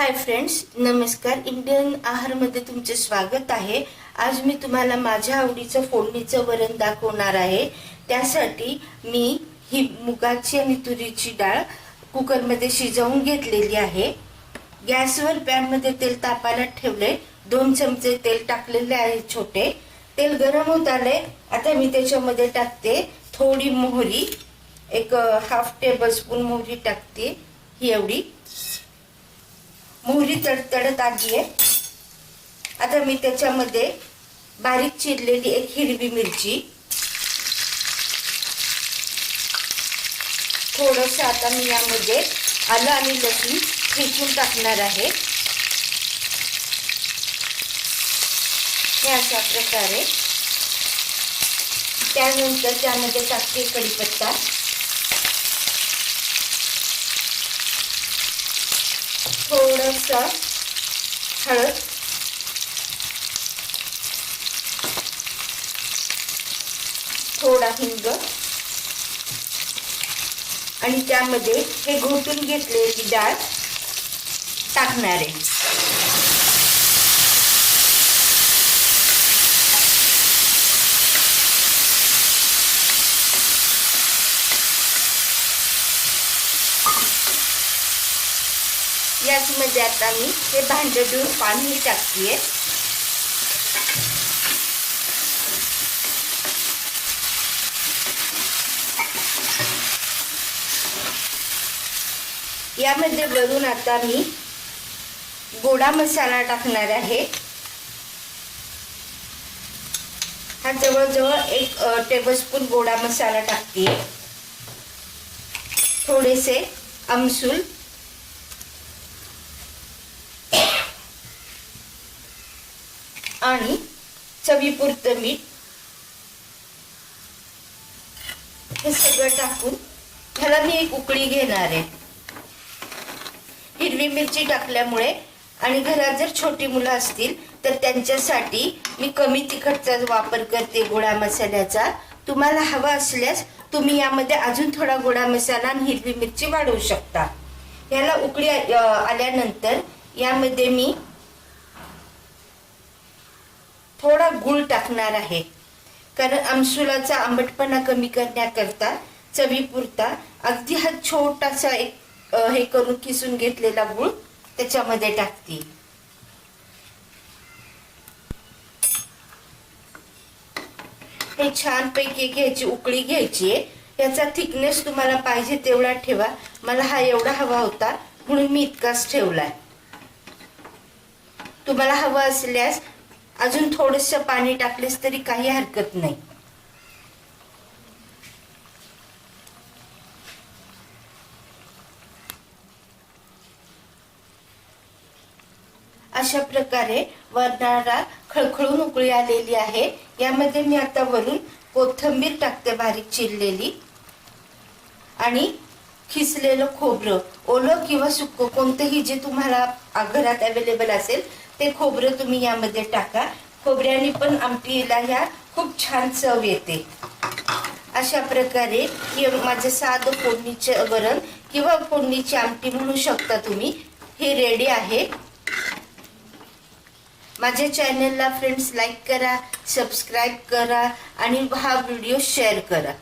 Hi friends नमस्कार. Indian आहारमध्ये तुमचे स्वागत आहे. आज मी तुम्हाला माझ्या आवडीचं फोडणीचं वरण दाखवणार आहे. त्यासाठी मी ही मुगाची आणि तुरीची डाळ कुकरमध्ये शिजवून घेतलेली आहे. गॅसवर पॅनमध्ये तेल तापायला ठेवले दोन चमचे तेल टाकलेले आहे छोटे. तेल गरम होत आले आता मी त्याच्यामध्ये टाकते थोडी मोहरी. एक हाफ टेबल स्पून मोहरी टाकते ही एवढी. मोहरी तडतडत आली आहे आता मी त्याच्यामध्ये बारीक चिरलेली एक हिरवी मिरची. थोडस आता मी यामध्ये आलं आणि लसूण ठेचून टाकणार आहे. हे अशा प्रकारे. त्यानंतर त्यामध्ये टाकते कढीपत्ता. थोडासा हळद. थोडा हिंग. आणि त्यामध्ये हे घोटून घेतलेली डाळ टाकणार आहे. याचमध्ये आता मी हे भांडं देऊन पाणी टाकते यामध्ये वरून आता मी गोडा मसाला टाकणार आहे. हा जवळजवळ एक टेबलस्पून गोडा मसाला टाकते थोडेसे आमसूल आणि चवीपुरतं मीठ. हे सगळं टाकून ह्याला मी एक उकळी घेणार आहे. हिरवी मिरची टाकल्यामुळे आणि घरात जर छोटी मुलं असतील तर त्यांच्यासाठी मी कमी तिखटचा वापर करते गोडा मसाल्याचा. तुम्हाला हवा असल्यास तुम्ही यामध्ये अजून थोडा गोडा मसाला आणि हिरवी मिरची वाढवू शकता. याला उकळी आल्यानंतर यामध्ये मी थोडा गुळ टाकणार आहे. कारण आमसुलाचा आंबटपणा कमी करण्याकरता चवीपुरता अगदी हा छोटासा एक हे करून किसून घेतलेला गुळ त्याच्यामध्ये टाकते. हे छान पैकी घ्यायची उकळी घ्यायची आहे. याचा थिकनेस तुम्हाला पाहिजे तेवढा ठेवा. मला हा एवढा हवा होता म्हणून मी इतकाच ठेवलाय. तुम्हाला हवं असल्यास अजून थोडस पाणी टाकलेस तरी काही हरकत नाही. अशा प्रकारे वरणाला खळखळून उकळी आलेली आहे. यामध्ये मी आता वरून कोथंबीर टाकते बारीक चिरलेली. आणि खिसलेलं खोबरं ओलं किंवा सुकं कोणतंही जे तुम्हाला घरात अवेलेबल असेल ते खोबरं तुम्ही यामध्ये टाका. खोबऱ्याने पण आमटीला ह्या खूप छान चव येते. अशा प्रकारे हे माझं साधं फोडणीचे वरण किंवा फोडणीची आमटी म्हणू शकता तुम्ही हे रेडी आहे. माझ्या चॅनलला फ्रेंड्स लाईक करा सबस्क्राईब करा आणि हा व्हिडिओ शेअर करा.